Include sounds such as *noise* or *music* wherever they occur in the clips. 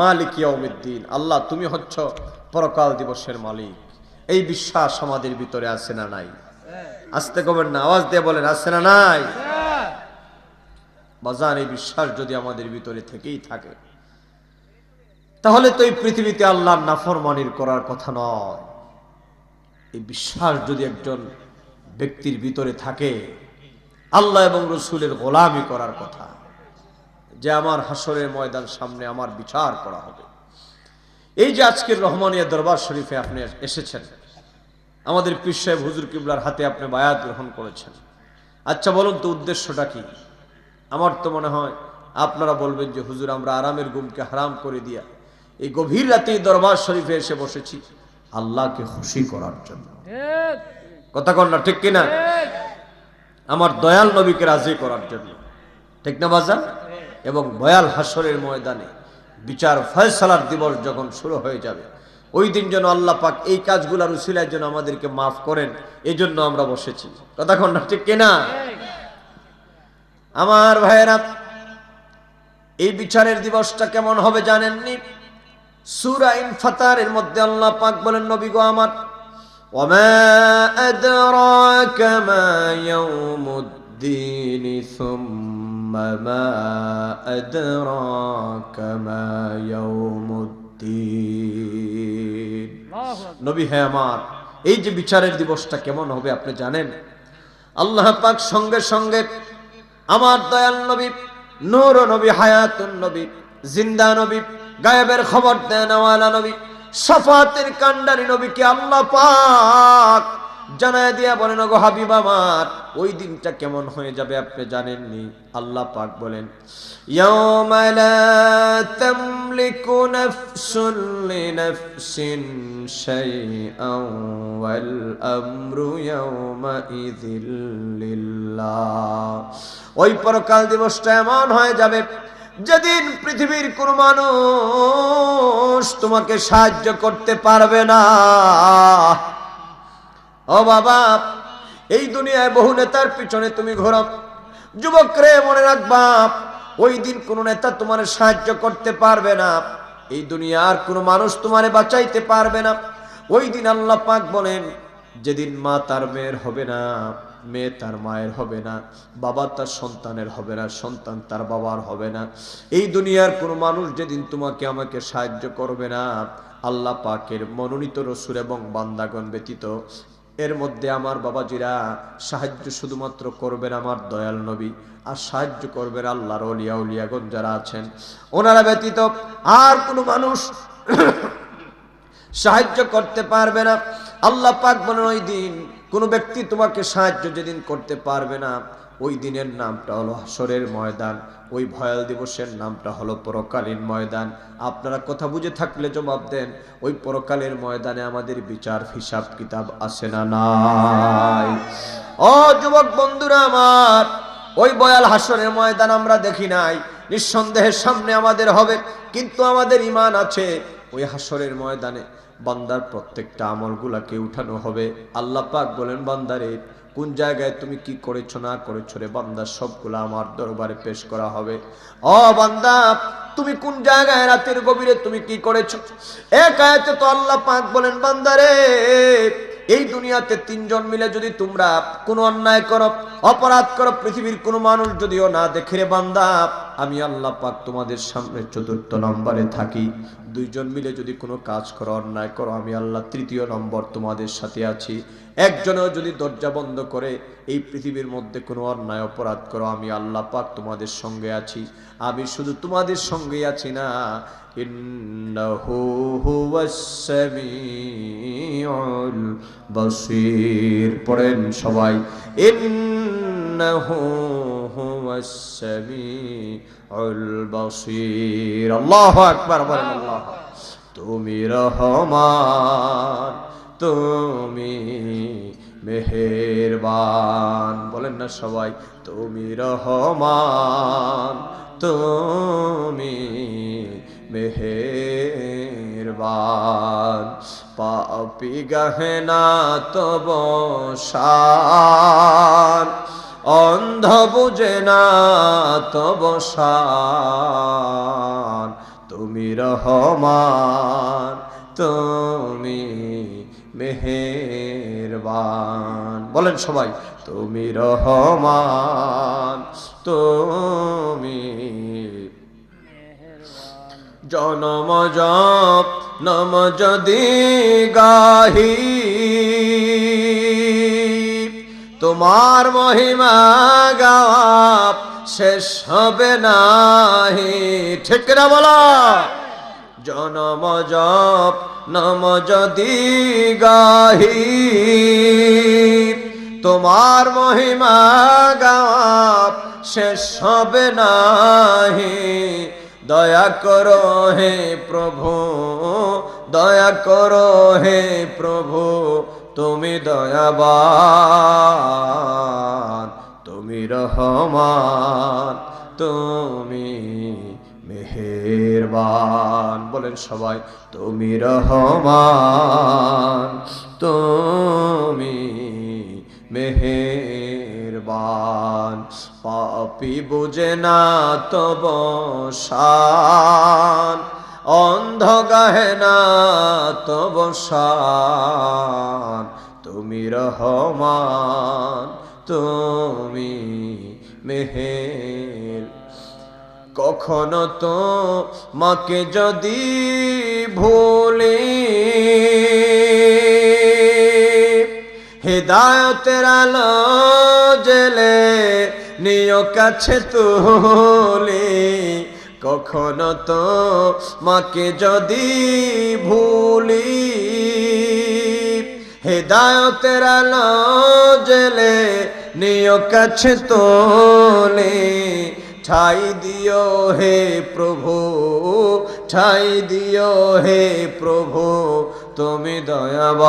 মালিক ইয়াউমিদ্দিন, আল্লাহ তুমি হচ্ছ পরকাল দিবসের মালিক। এই বিশ্বাস আমাদের ভিতরে আছে না নাই? আসতে কবেন না, আওয়াজ দিয়ে বলেন, আছে না নাই? বাজান, এই বিশ্বাস যদি আমাদের ভিতরে থেকেই থাকে, তাহলে তো এই পৃথিবীতে আল্লাহর নাফরমানির করার কথা নয়। এই বিশ্বাস যদি একজন ব্যক্তির ভিতরে থাকে, আল্লাহ এবং রসুলের গোলামি করার কথা যে আমার হাসরের ময়দান সামনে আমার বিচার করা হবে। এই যে আজকের রহমানিয়া দরবার শরীফে আপনি এসেছেন আমাদের পীর সাহেব হুজুর কিবলার হাতে আপনি বায়াত গ্রহণ করেছেন। আচ্ছা বলুন তো উদ্দেশ্যটা কি? আমার তো মনে হয় আপনারা বলবেন যে হুজুর আমরা আরামের গুমকে হারাম করে দিয়া এই গভীর রাতে দরবার শরীফে এসে বসেছি আল্লাহকে খুশি করার জন্য। কথা কন না ঠিক কিনা? আমার দয়াল নবীকে রাজি করার জন্য। ঠিক না বাজান? এবং বয়াল হাসরের ময়দানে বিচার ফয়সালার দিবস যখন শুরু হয়ে যাবে ওই দিন যেন আল্লাহ পাক এই কাজগুলার উসিলার জন্য আমাদেরকে মাফ করেন এই জন্য আমরা বসেছি কথা কন না ঠিক কিনা আমার ভাইয়েরা এই বিচারের দিবসটা কেমন হবে জানেননি সুরা ইনফাতারের মধ্যে আল্লাহ পাক বলেন নবী গো আমার وما أدراك ما يوم الدين ثم ما أدراك ما يوم الدين নবী হ্যাঁ আমার এই যে বিচারের দিবসটা কেমন হবে আপনি জানেন আল্লাহ পাক সঙ্গে সঙ্গে আমার দয়াল নবী নূর নবী হায়াতুন নবী জিন্দা নবী গায়েবের খবর দেন আওয়ালা নবী সাফাতের কান্ডারি নবীকে আল্লাহ পাক জানায় দিয়া বলেন গো হাবিব আমার, ওই দিনটা কেমন হয়ে যাবে আপনি জানেননি? আল্লাহ পাক বলেন ওয়াল ওই পরকাল দিবসটা এমন হয়ে যাবে, যেদিন পৃথিবীর কোন মানুষ তোমাকে সাহায্য করতে পারবে না। ও বাবা, এই দুনিয়ায় বহু নেতার পিছনে তুমি ঘোরো। যুবক রে মনে রাখবা, ওই দিন কোন নেতা তোমার সাহায্য করতে পারবে না। এই দুনিয়ার কোনো মানুষ তোমারে বাঁচাইতে পারবে না। ওই দিন আল্লাহ পাক বলেন, যেদিন মা তার মেয়ের হবে না, মেয়ে তার মায়ের হবে না, বাবা তার সন্তানের হবে না, সন্তান তার বাবার হবে না। এই দুনিয়ার কোনো মানুষ যেদিন তোমাকে আমাকে সাহায্য করবে না, আল্লাহ পাকের মনোনীত রসুর এবং বান্দাগণ ব্যতীত এর মধ্যে আমার বাবাজিরা সাহায্য শুধুমাত্র করবেন আমার দয়াল নবী, আর সাহায্য করবেন আল্লাহর অলিয়া উলিয়াগঞ্জ যারা আছেন। ওনারা ব্যতীত আর কোনো মানুষ সাহায্য করতে পারবে না। আল্লাহ পাক বলেন, ওই দিন কোনো ব্যক্তি তোমাকে সাহায্য যেদিন করতে পারবে না ওই দিনের নামটা হলো হাসরের ময়দান, ওই ভয়াল দিবসের নামটা হলো পরকালীন ময়দান। আপনারা কথা বুঝে থাকলে জবাব দেন, ওই পরকালের ময়দানে আমাদের বিচার, হিসাব, কিতাব আসে না নাই? ও যুবক বন্ধুরা আমার, ওই বয়াল হাসরের ময়দান আমরা দেখি নাই। নিঃসন্দেহের সামনে আমাদের হবে, কিন্তু আমাদের ইমান আছে। ওই হাসরের ময়দানে বান্দার প্রত্যেকটা আমলগুলাকে উঠানো হবে। আল্লাহ পাক বলেন, বান্দারে কোন জায়গায় তুমি কি করেছ, না করেছ রে বান্দা, সবগুলা আমার দরবারে পেশ করা হবে। ও বান্দা, তুমি কোন জায়গায় রাতের গভীরে তুমি কি করেছ? এক তো আল্লাহ পাক বলেন বান্দারে এই দুনিয়াতে তিনজন মিলে যদি তোমরা কোনো অন্যায় করো, অপরাধ করো, পৃথিবীর কোনো মানুষ যদিও না দেখে রে বান্দা, আমি আল্লাহ পাক তোমাদের সামনে চতুর্থ নম্বরে থাকি। দুইজন মিলে যদি কোনো কাজ করো, অন্যায় করো, আমি আল্লাহ তৃতীয় নম্বর তোমাদের সাথে আছি। একজনও যদি দরজা বন্ধ করে, এই পৃথিবীর মধ্যে কোনো অন্যায় অপরাধ করো, আমি আল্লাহ পাক তোমাদের সঙ্গে আছি। আমি শুধু তোমাদের সঙ্গে আছি না। বসির। পড়েন সবাই। আল্লাহু আকবার, বলেন আল্লাহ তুমি রহমান। তুমি মেহেরবান। বলেন না সবাই, তুমি রহমান, তুমি মেহেরবান। পাপি গহনা তব শান অন্ধ বুঝে না তব তুমি রহমান, তুমি মেহেরবান। বলেন সবাই, তুমি রহমান, তুমি জনম জপ, নম যদি গাহি। তোমার মহিমা গাওয়া শেষ হবে নাহি। ঠিক না বলা? জনম জপ নম যদি গাহি। তোমার মহিমা গাওয়াপ শেষ হবে নাহি। দয়া করো হে প্রভু, দয়া করো হে প্রভু, তুমি দয়াবান, তুমি রহমান, তুমি মেহেরবান। বলেন সবাই, তুমি রহমান, তুমি মেহেরবান। পাপি বুঝে না তব শান অন্ধ গাহে না তব শান তুমি রহমান, তুমি মেহের কখনো তো মাকে যদি ভুলি। হেদায়তের আলো জেলে নিয় কাছে তুলি। কখনো তো মাকে যদি ভুলি। হেদায়তের আলো জেলে নিয় কাছে তোলে। ঠাই দিও হে প্রভু, ঠাই দিও হে প্রভু, তুমি দয়াবান,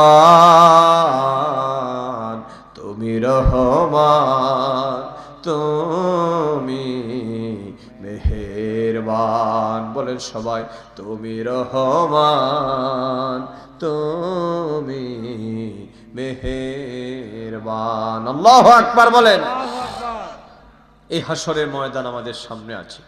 তুমি রহমান, তুমি মেহেরবান। বলেন সবাই, তুমি রহমান, তুমি মেহেরবান। আল্লাহ আকবার বলেন। এই হাসরের ময়দান আমাদের সামনে আছে।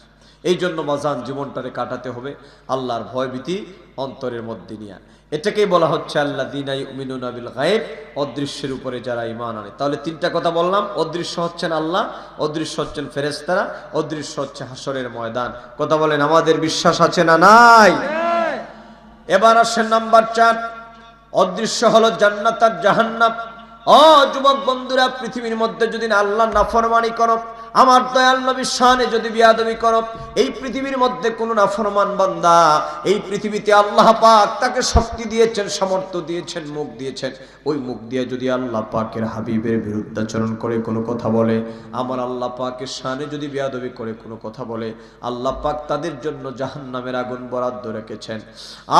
এই জন্য মাজান জীবনটারে কাটাতে হবে, আল্লাহর ভয়ভীতি অন্তরের মধ্যে নিয়ে। এটাকেই বলা হচ্ছে আল্লাহ দিনাই উমিনুন আবিল গায়েব, অদৃশ্যের উপরে যারা ইমান আনে। তাহলে তিনটা কথা বললাম, অদৃশ্য হচ্ছেন আল্লাহ, অদৃশ্য হচ্ছেন ফেরেস্তারা অদৃশ্য হচ্ছে হাসরের ময়দান। কথা বলেন, আমাদের বিশ্বাস আছে না নাই? এবার আসেন নাম্বার চার, অদৃশ্য হলো জান্নাত আর জাহান্নাম। ও যুবক বন্ধুরা, পৃথিবীর মধ্যে যদি আল্লাহ নাফরমানি করো আমার দয়াল নবীর শানে যদি বিয়াদবি করো, এই পৃথিবীর মধ্যে কোনো নাফরমান বান্দা, এই পৃথিবীতে আল্লাহ পাক তাকে শক্তি দিয়েছেন, সামর্থ্য দিয়েছেন, মুখ দিয়েছেন। ওই মুখ দিয়ে যদি আল্লাহ পাকের হাবিবের বিরুদ্ধাচরণ করে কোনো কথা বলে, আমার আল্লাহ পাকের শানে যদি বিয়াদবি করে কোনো কথা বলে, আল্লাহ পাক তাদের জন্য জাহান্নামের আগুন বরাদ্দ রেখেছেন।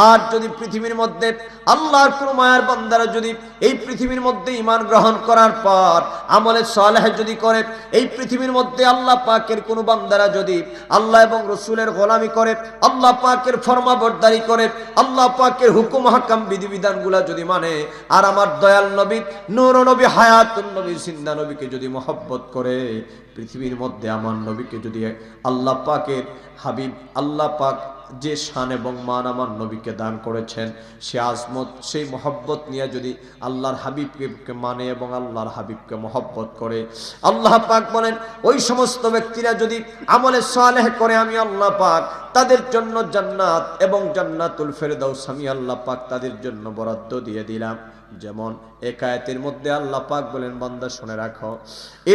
আর যদি পৃথিবীর মধ্যে আল্লাহর কোনো মায়ার বান্দারা যদি এই পৃথিবীর মধ্যে ইমান গ্রহণ করার পর আমলে সালেহ যদি করে, এই পৃথিবীর মধ্যে আল্লাহ পাকের কোনো বান্দারা যদি আল্লাহ এবং রসুলের গোলামি করে, আল্লাহ পাকের ফরমাবরদারি করে, আল্লাহ পাকের হুকুম, হাকাম, বিধিবিধানগুলা যদি মানে আর আমার দয়াল নবী, নূর নবী হায়াতুল নবী সিন্দা নবীকে যদি মহব্বত করে, পৃথিবীর মধ্যে আমার নবীকে যদি আল্লাহ পাকের হাবিব, আল্লাহ পাক যে শান এবং মান আমার নবীকে দান করেছেন, সে আজমত, সেই মহব্বত নিয়ে যদি আল্লাহর হাবিবকে মানে এবং আল্লাহর হাবিবকে মহব্বত করে। আল্লাহ পাক বলেন, ওই সমস্ত ব্যক্তিরা যদি আমলে সালেহ করে, আমি আল্লাহ পাক তাদের জন্য জান্নাত এবং জান্নাতুল ফেরদাউস, আমি আল্লাহ পাক তাদের জন্য বরাদ্দ দিয়ে দিলাম। যেমন একায়েতের মধ্যে আল্লাহ পাক বলেন, বান্দা, শুনে রাখো।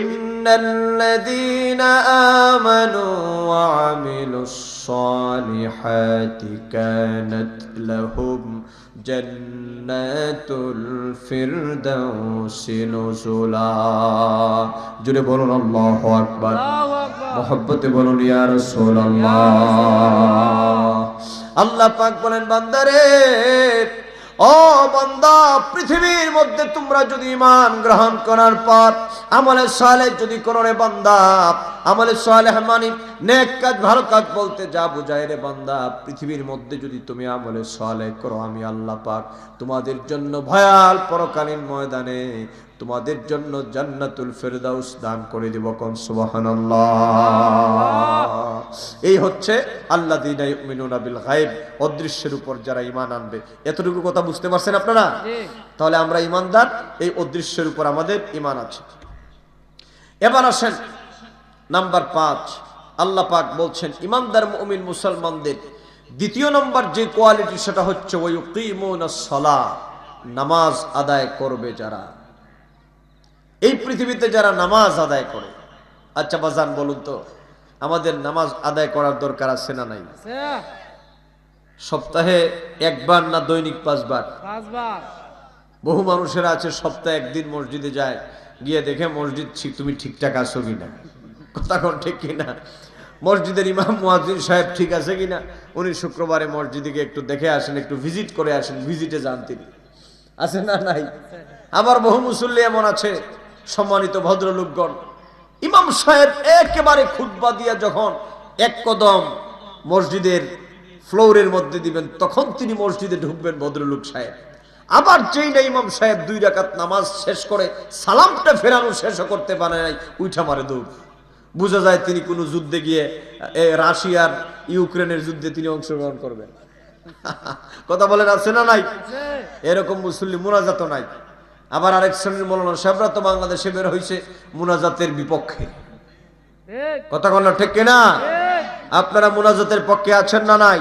ইন্নাল্লাযীনা আমানু ওয়া আমিলুস সালিহাতি কানাত লাহুম জান্নাতুল ফিরদাউসি নুজুলা। জুড়ে বলুন আল্লাহু আকবার। মহব্বতে বলুন ইয়া রাসূলুল্লাহ। আল্লাহ পাক বলেন বান্দারে ও বান্দা, পৃথিবীর মধ্যে তোমরা যদি ইমান গ্রহণ করার পর, আমলে সালে যদি কোনো রে বন্দা, আমলে সালে মানি নেক কাজ, ভালো কাজ বলতে যা বুঝায় রে বন্দা, পৃথিবীর মধ্যে যদি তুমি আমলে সালে করো, আমি আল্লাহ পাক তোমাদের জন্য ভয়াল পরকালীন ময়দানে তোমাদের জন্য জান্নাতুল ফেরদাউস দান করে দিব কোন? সুবহানাল্লাহ। এই হচ্ছে আল্লাহ দিনা বিল গায়েব অদৃশ্যের উপর যারা ইমান আনবে। এতটুকু কথা বুঝতে পারছেন আপনারা? তাহলে আমরা ইমানদার এই অদৃশ্যের উপর আমাদের ইমান আছে। এবার আসেন নাম্বার পাঁচ। আল্লাহ পাক বলছেন ইমানদার মুমিন মুসলমানদের দ্বিতীয় নম্বর যে কোয়ালিটি সেটা হচ্ছে ওই সলা নামাজ আদায় করবে যারা। এই পৃথিবীতে যারা নামাজ আদায় করে আচ্ছা বাজান বলুন তো আমাদের নামাজ আদায় করার দরকার আছে না নাই? সপ্তাহে একবার না দৈনিক পাঁচবার? বহু মানুষেরা আছে সপ্তাহে একদিন মসজিদে যায় গিয়ে দেখে মসজিদ ঠিক- তুমি ঠিকঠাক আছো কিনা? কথা কোন ঠিক কিনা? মসজিদের ইমাম মুয়াজ্জিন সাহেব ঠিক আছে কিনা? উনি শুক্রবারে মসজিদে গিয়ে একটু দেখে আসেন একটু ভিজিট করে আসেন ভিজিটে যান তিনি। আছে না নাই? আবার বহু মুসল্লি এমন আছে সম্মানিত ভদ্রলোকগণ ইমাম সাহেব একেবারে খুতবা দিয়া যখন এক কদম মসজিদের ফ্লোরের মধ্যে দিবেন তখন তিনি মসজিদে ঢুকবেন ভদ্রলোক সাহেব। আবার যেই না ইমাম সাহেব দুই রাকাত নামাজ শেষ করে সালামটা ফেরানো শেষও করতে পারে নাই উঠা মারে দৌড়। বোঝা যায় তিনি কোনো যুদ্ধে গিয়ে এ, রাশিয়ার ইউক্রেনের যুদ্ধে তিনি অংশগ্রহণ করবেন। *laughs* কথা বলেন আছে না নাই? এরকম মুসল্লি মুনাজাত নাই। আবার আরেক শ্রেণির মৌলানা সাহেবরা তো বাংলাদেশে বের হয়েছে মুনাজাতের বিপক্ষে। কথা বলল ঠিক কিনা? আপনারা মুনাজাতের পক্ষে আছেন না নাই?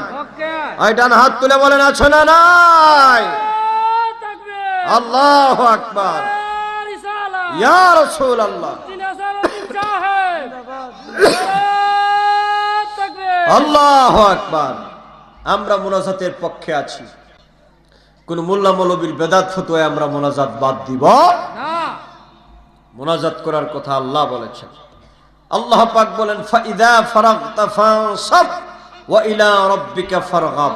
ডান হাত তুলে বলেন আছে না নাই? আল্লাহ আকবার। রিসালা। ইয়া রাসূল আল্লাহ আল্লাহ আকবার। আমরা মুনাজাতের পক্ষে আছি। কোন মোল্লা মৌলবীর বেদাত ফতোয়ায় আমরা মোনাজাত বাদ দিব? না। মোনাজাত করার কথা আল্লাহ বলেছেন। আল্লাহ পাক বলেন ফাইদা ফারাগতা ফানসাব ওয়া ইলা রাব্বিকা ফারগাব।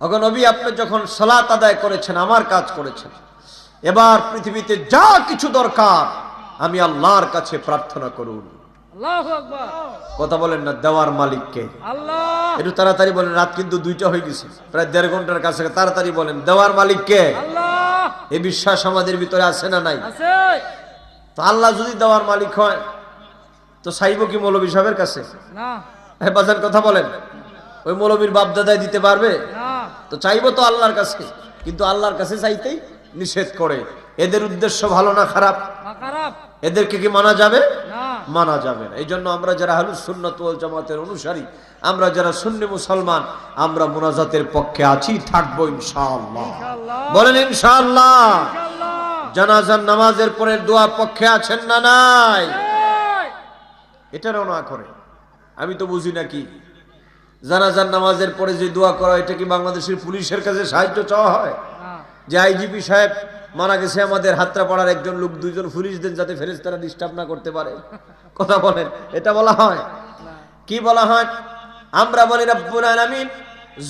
ওগো নবী আপনি যখন সালাত আদায় করেছেন আমার কাজ করেছেন এবার পৃথিবীতে যা কিছু দরকার আমি আল্লাহর কাছে প্রার্থনা করুন। কথা বলেন না দেওয়ার মালিককে। আল্লাহ। একটু তাড়াতাড়ি বলেন রাত কিন্তু দুইটা হয়ে গেছে। প্রায় দেড় ঘণ্টার কাছে তাড়াতাড়ি বলেন দেওয়ার মালিককে। আল্লাহ। এই বিশ্বাস আমাদের ভিতরে আছে না নাই? আছে। তো আল্লাহ যদি দেওয়ার মালিক হয় তো চাইব কি মৌলবী সাহেবের কাছে? না। হ্যাঁ বাজার কথা বলেন। ওই মৌলবীর বাপ দাদাই দিতে পারবে? না। তো চাইব তো আল্লাহর কাছে কিন্তু আল্লাহর কাছে চাইতেই নিষেধ করে। এদের উদ্দেশ্য ভালো না খারাপ? এদেরকে কি মানা যাবে? মানা যাবে না। এই জন্য আমরা যারা হালুস সুন্নত জামাতের অনুসারী আমরা যারা সুন্নি মুসলমান আমরা মোনাজাতের পক্ষে আছি থাকব ইনশাআল্লাহ। বলেন ইনশাআল্লাহ। জানাজার নামাজের পরে দোয়া পক্ষে আছেন না নাই? এটারও না করে। আমি তো বুঝি না কি। জানাজার নামাজের পরে যে দোয়া করা এটা কি বাংলাদেশের পুলিশের কাছে সাহায্য চাওয়া হয়? যে আইজিপি সাহেব মারা গেছে আমাদের হাতরা পাড়ার একজন লোক দুইজন পুলিশ দেন যাতে ফেরেস তারা ডিস্টার্ব না করতে পারে। কথা বলেন এটা বলা হয়? কি বলা হয়? আমরা বলি রব্বুল আলামিন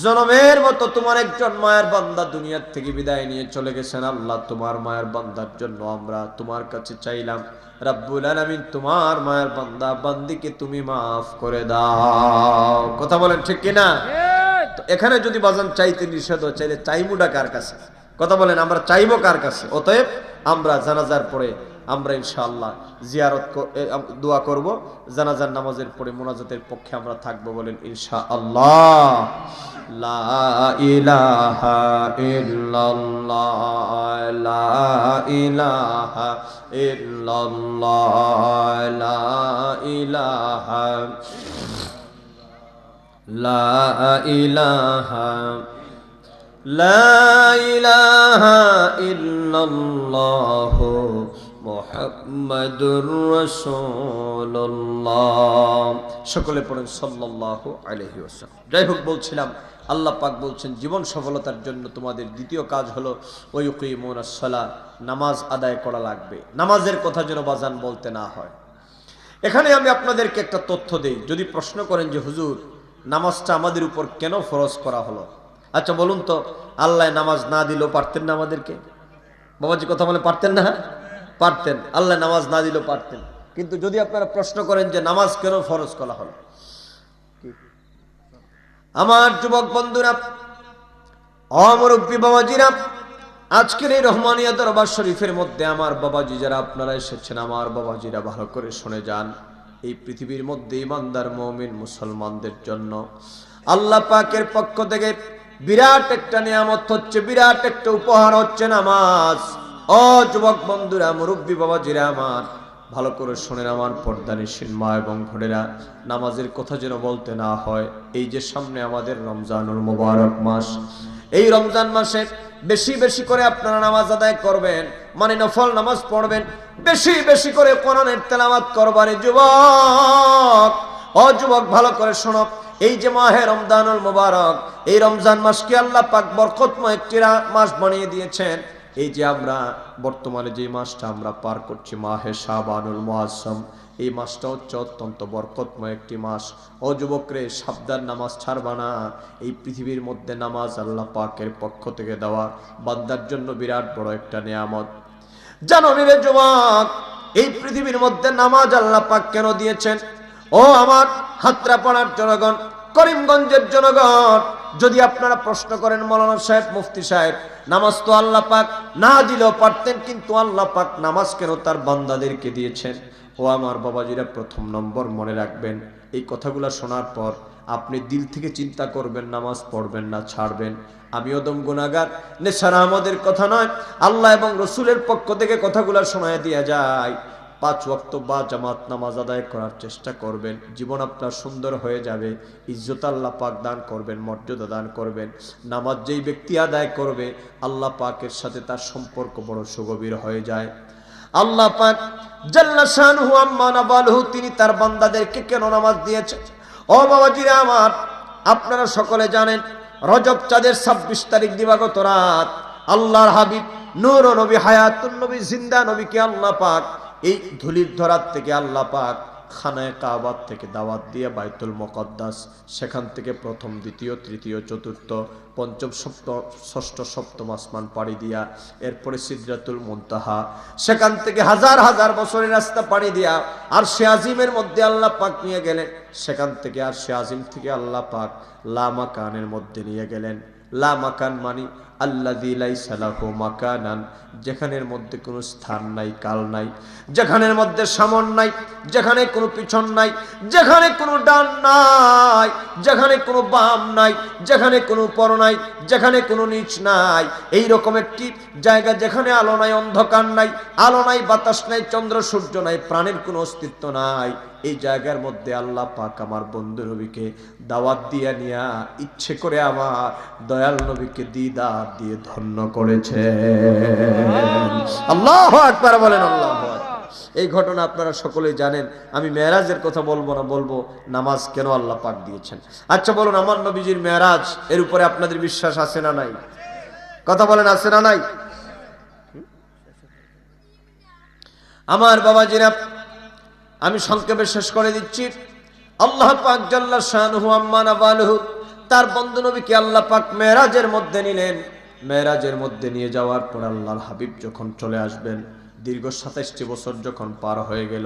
জনমের মতো তোমার একজন মায়ের বান্দা দুনিয়ার থেকে বিদায় নিয়ে চলে গেছেন। আল্লাহ তোমার মায়ের বান্দার জন্য আমরা তোমার কাছে চাইলাম রব্বুল আলামিন তোমার মায়ের বান্দা বান্দিকে তুমি মাফ করে দাও। কথা বলেন ঠিক কিনা? এখানে যদি বাজান চাইতে নিষেধ চাইলে চাইমুটা কার কাছে? কথা বলেন, আমরা চাইব কার কাছে? অতএব আমরা জানাজার পরে আমরা ইনশাআল্লাহ জিয়ারত দোয়া করব। জানাজার নামাজের পরে মোনাজাতের পক্ষে আমরা থাকব বলেন ইনশা আল্লাহ লা ইলাহা ইল্লাল্লাহ, লা ইলাহা ইল্লাল্লাহ, লা ইলাহা লা ইলাহা لا إله إلا الله محمد رسول الله সকলে পড়েন সাল্লাল্লাহু আলাইহি ওয়াসাল্লাম যাই হোক বলছিলাম আল্লাহ পাক বলছেন জীবন সফলতার জন্য তোমাদের দ্বিতীয় কাজ হলো ওয়ুকিমুন সালাহ নামাজ আদায় করা লাগবে নামাজের কথা যেন বাজান বলতে না হয় এখানে আমি আপনাদেরকে একটা তথ্য দেই যদি প্রশ্ন করেন যে হুজুর নামাজটা আমাদের উপর কেন ফরজ করা হলো আচ্ছা বলুন তো, আল্লাহ নামাজ না দিলেও পারতেন না আমাদেরকে? বাবাজি কথা বলে পারতেন না? পারতেন। আল্লাহ নামাজ না দিলেও পারতেন। কিন্তু যদি আপনারা প্রশ্ন করেন যে নামাজ কেন ফরজ করা হলো? আমার যুবক বন্ধুরা, অমরব্বী বাবাজিরা, আজকের এই রহমানিয়া দরবার শরীফের মধ্যে আমার বাবাজি যারা আপনারা এসেছেন, আমার বাবাজিরা ভালো করে শুনে যান। এই পৃথিবীর মধ্যে ইমানদার মমিন মুসলমানদের জন্য আল্লাহ পাকের পক্ষ থেকে বিরাট একটা নিয়ামত হচ্ছে, বিরাট একটা উপহার হচ্ছে নামাজ। ও যুবক বন্ধুরা, মুরব্বী বাবাজিরা আমার, ভালো করে শোনেন আমার পর্দানিসীন মা এবং ঘরেরা নামাজের কথা যেন বলতে না হয়, এই যে সামনে আমাদের রমজানুল মোবারক মাস, এই রমজান মাসে বেশি বেশি করে আপনারা নামাজ আদায় করবেন মানে নফল নামাজ পড়বেন, বেশি বেশি করে কোরআনের তেলাওয়াত করবারে যুবক। অযুবক ভালো করে শোনো এই যে মাহে রমজানুল মোবারক, এই রমজান মাসকে আল্লাহ পাক বরকতময় একটি মাস বানিয়ে দিয়েছেন। এই যে আমরা বর্তমানে যে মাসটা আমরা পার করছি, মাহে শাবানুল মুআজ্জম এই মাসটা হচ্ছে অত্যন্ত বরকতময় একটি মাস। ও যুবকরে, সাবধান নামাজ ছাড়বা না। এই পৃথিবীর মধ্যে নামাজ আল্লাহ পাকের পক্ষ থেকে দেওয়া বান্দার জন্য বিরাট বড় একটা নিয়ামত। জানো রে যুবক, এই পৃথিবীর মধ্যে নামাজ আল্লাহ পাক কেন দিয়েছেন? ও আমার হাতরা পড়ার জনগণ, করিমগঞ্জের জনগণ, যদি আপনারা প্রশ্ন করেন মৌলানা সাহেব, মুফতি সাহেব, নামাজ তো আল্লাহ পাক, না দিলেও পারতেন, কিন্তু আল্লাহ পাক নামাজ কেন তার বান্দাদেরকে দিয়েছেন? ও আমার বাবাজিরা, প্রথম নম্বর মনে রাখবেন, এই কথাগুলো শোনার পর আপনি দিল থেকে চিন্তা করবেন, নামাজ পড়বেন না, ছাড়বেন। আমি ওদম গুনাগার নেশারা আমাদের কথা নয়, আল্লাহ এবং রসুলের পক্ষ থেকে কথাগুলো শোনায় দেওয়া যায়। পাঁচ ওয়াক্ত বা জামাত নামাজ আদায় করার চেষ্টা করবেন। জীবন আপনার সুন্দর হয়ে যাবে। ইজ্জত আল্লাহ পাক দান করবেন, মর্যাদা দান করবেন। নামাজ যেই ব্যক্তি আদায় করবে, আল্লাহ পাকের সাথে তার সম্পর্ক বড় সুগভীর হয়ে যায়। আল্লাহ পাক জাল্লা শানহু আম্মা নাবালহু, তিনি তার বান্দাদেরকে কেন নামাজ দিয়েছেন? ও বাবাজিরা আমার, আপনারা সকলে জানেন, রজব চাঁদের ছাব্বিশ তারিখ দিবাগত রাত, আল্লাহর হাবিব নূর নবী হায়াতুল নবী, জিন্দা নবীকে আল্লাহ পাক এই ধুলির ধরার থেকে আল্লাহ পাক খানায় কাবাদ থেকে দাওয়াত দিয়ে বাইতুল মকদ্দাস, সেখান থেকে প্রথম, দ্বিতীয়, তৃতীয়, চতুর্থ, পঞ্চম, সপ্ত, ষষ্ঠ, সপ্তম আসমান পাড়ি দিয়া, এরপরে সিদ্রাতুল মুনতাহা, সেখান থেকে হাজার হাজার বছরের রাস্তা পাড়ি দিয়া, আর সে আজিমের মধ্যে আল্লাহ পাক নিয়ে গেলেন। সেখান থেকে আর সে আজিম থেকে আল্লাহ পাক লামা কানের মধ্যে নিয়ে গেলেন। লা মাকান মানি আল্লাযী লাইসা লাহু মাকানান, যেখানের মধ্যে কোনো স্থান নাই, কাল নাই, যেখানের মধ্যে সামন নাই, যেখানে কোনো পিছন নাই, যেখানে কোনো ডান নাই, যেখানে কোনো বাম নাই, যেখানে কোনো পর নাই, যেখানে কোনো নিচ নাই এই রকম একটি জায়গা যেখানে আলো নাই, অন্ধকার নাই, আলো নাই, বাতাস নাই, চন্দ্র, সূর্য নাই, প্রাণের কোনো অস্তিত্ব নাই। এই জায়গার মধ্যে আল্লাহ পাক আমার বন্ধু নবীকে দাওয়াত দিয়ে নিয়া, ইচ্ছে করে আমার দয়াল নবীকে দিদার দিয়ে ধন্য করেছে আল্লাহ। একবার বলেন আল্লাহ এই ঘটনা আপনারা সকলেই জানেন। আমি মেয়েরাজের কথা বলব না বলব নামাজ কেন আল্লাহ পাক দিয়েছেন? আচ্ছা বলুন আমার নবীজির মেয়েরাজ এর উপরে আপনাদের বিশ্বাস আছে না নাই? কথা বলেন আছে না নাই? আমার বাবাজিরা আমি সংক্ষেপে শেষ করে দিচ্ছি। আল্লাহ পাক জাল্লা শাহু আম্মানা বালহু তার বন্ধু নবীকে আল্লাহ পাক মেরাজের মধ্যে নিলেন। মেরাজের মধ্যে নিয়ে যাওয়ার পর আল্লাহর হাবিব যখন চলে আসবেন, দীর্ঘ সাতাইশটি বছর যখন পার হয়ে গেল,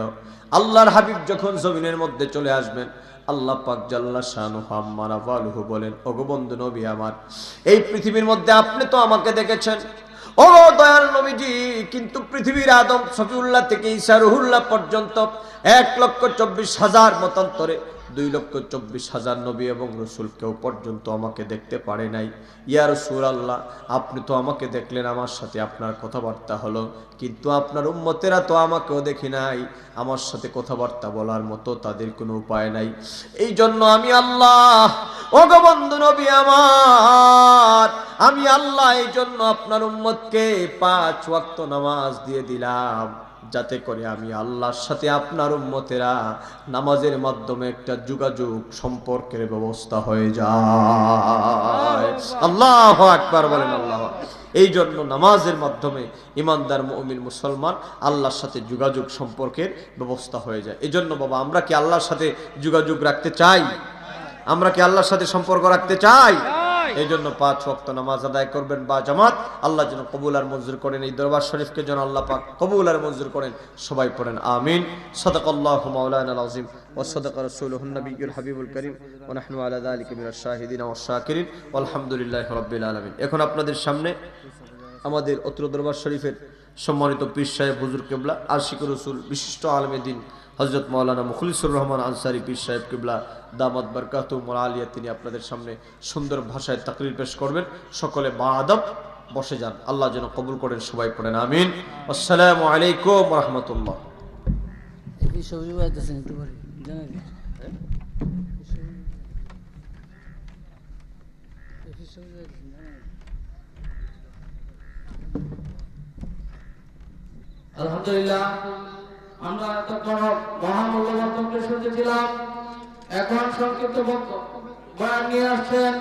আল্লাহর হাবিব যখন জমিনের মধ্যে চলে আসবেন, আল্লাহ পাক জাল্লা শাহু আম্মানা বালহু বলেন, ওগো বন্ধু নবী আমার, এই পৃথিবীর মধ্যে আপনি তো আমাকে দেখেছেন। ও দয়াল নবীজি, কিন্তু পৃথিবীর আদম, সফিউল্লাহ থেকে ঈসা রুহুল্লাহ পর্যন্ত এক লক্ষ চব্বিশ হাজার মতান্তরে দুই লক্ষ চব্বিশ হাজার নবী এবং রসুল কেউ পর্যন্ত আমাকে দেখতে পারে নাই। ইয়া রসুল আল্লাহ আপনি তো আমাকে দেখলেন, আমার সাথে আপনার কথাবার্তা হলো। কিন্তু আপনার উম্মতেরা তো আমাকেও দেখি নাই। আমার সাথে কথাবার্তা বলার মতো তাদের কোনো উপায় নাই। এই জন্য আমি আল্লাহ অগবন্ধু নবী আমার, আমি আল্লাহ এই জন্য আপনার উম্মতকে পাঁচ ওয়াক্ত নামাজ দিয়ে দিলাম। যাতে করে আমি আল্লাহর সাথে আপনার উম্মতেরা নামাজের মাধ্যমে একটা যোগাযোগ, সম্পর্কের ব্যবস্থা হয়ে যায়। আল্লাহ একবার বলেন আল্লাহ এই জন্য নামাজের মাধ্যমে ইমানদার মমিন মুসলমান আল্লাহর সাথে যোগাযোগ, সম্পর্কের ব্যবস্থা হয়ে যায়। এই জন্য বাবা, আমরা কি আল্লাহর সাথে যোগাযোগ রাখতে চাই? আমরা কি আল্লাহর সাথে সম্পর্ক রাখতে চাই। এই জন্য পাঁচ ওয়াক্ত নামাজ আদায় করবেন বা জামাত। আল্লাহ যেন কবুল আর মঞ্জুর করেন এই দরবার শরীফকে, যেন আল্লাহ পাক কবুল আর মঞ্জুর করেন। সবাই পড়েন, আমিন। সাদাকাল্লাহু মাওলানা আল আযীম ওয়া সাদাকা রাসূলুহু নবিয়্যুল হাবিবুল করিম ওয়া নাহনু আলা যালিকা মিনাশ শাহিদিন ওয়াশ শাকিরিন। ওয়ালহামদুলিল্লাহি রাব্বিল আলামিন। এখন আপনাদের সামনে আমাদের অত্র দরবার শরীফের সম্মানিত পীর সাহেব, হুজুর কেবলা আশিকুর রসুল, বিশিষ্ট আলমেদিন হজরত মৌলানা মুখলিসুর রহমান আনসারি পীর সাহেব কেবলা, দামাত বরকাত আলিয়া, তিনি আপনাদের সামনে সুন্দর ভাষায় তাকরির পেশ করবেন। সকলে বা আদব বসে যান। আল্লাহ যেন কবুল করেন, সবাই পড়েন, আমিন। আসসালামু আলাইকুম রহমতুল্লাহ। সবজি বাজাতেছেন একটু পরে জানেন আলহামদুলিল্লাহ আমরা এতক্ষণ মহামূল্যবান শুনতেছিলাম এখন সংক্ষিপ্ত বক্তব্য নিয়ে আসছেন